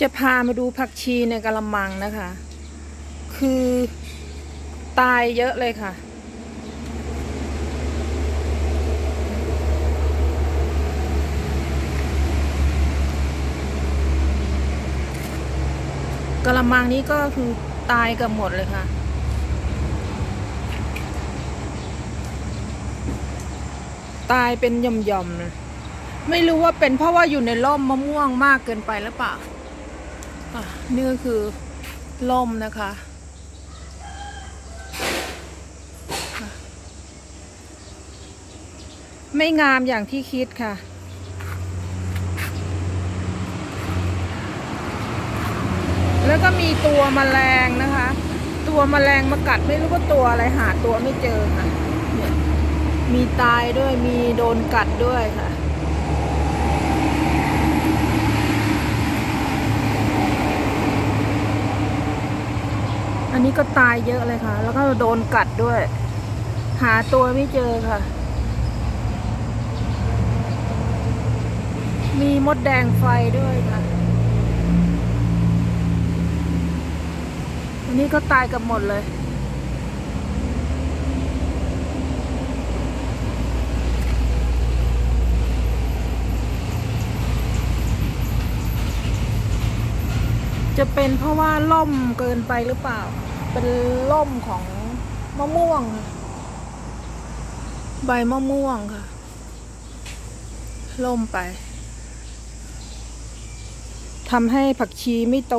จะพามาดูผักชีในกระมังนะคะ คือตายเยอะเลยค่ะ กระมังนี้ก็คือตายกับหมดเลยค่ะ ตายเป็นย่อมๆ ไม่รู้ว่าเป็นเพราะว่าอยู่ในร่มมะม่วงมากเกินไปหรือเปล่า นี่ก็คือร่มนะคะ ไม่งามอย่างที่คิดค่ะแล้วก็มีตัวแมลงนะคะ ตัวแมลงมากัดไม่รู้ว่าตัวอะไรหาตัวไม่เจอค่ะ มีตายด้วยมีโดนกัดด้วยค่ะ อันนี้ก็ตายเยอะเลยค่ะ แล้วก็โดนกัดด้วย หาตัวไม่เจอค่ะ มีมดแดงไฟด้วยค่ะ อันนี้ก็ตายกับหมดเลยจะเป็นเพราะว่าล่มเกินไปหรือเปล่า เป็นล่มของมะม่วงค่ะ ใบมะม่วงค่ะ ล่มไปทำให้ผักชีไม่โต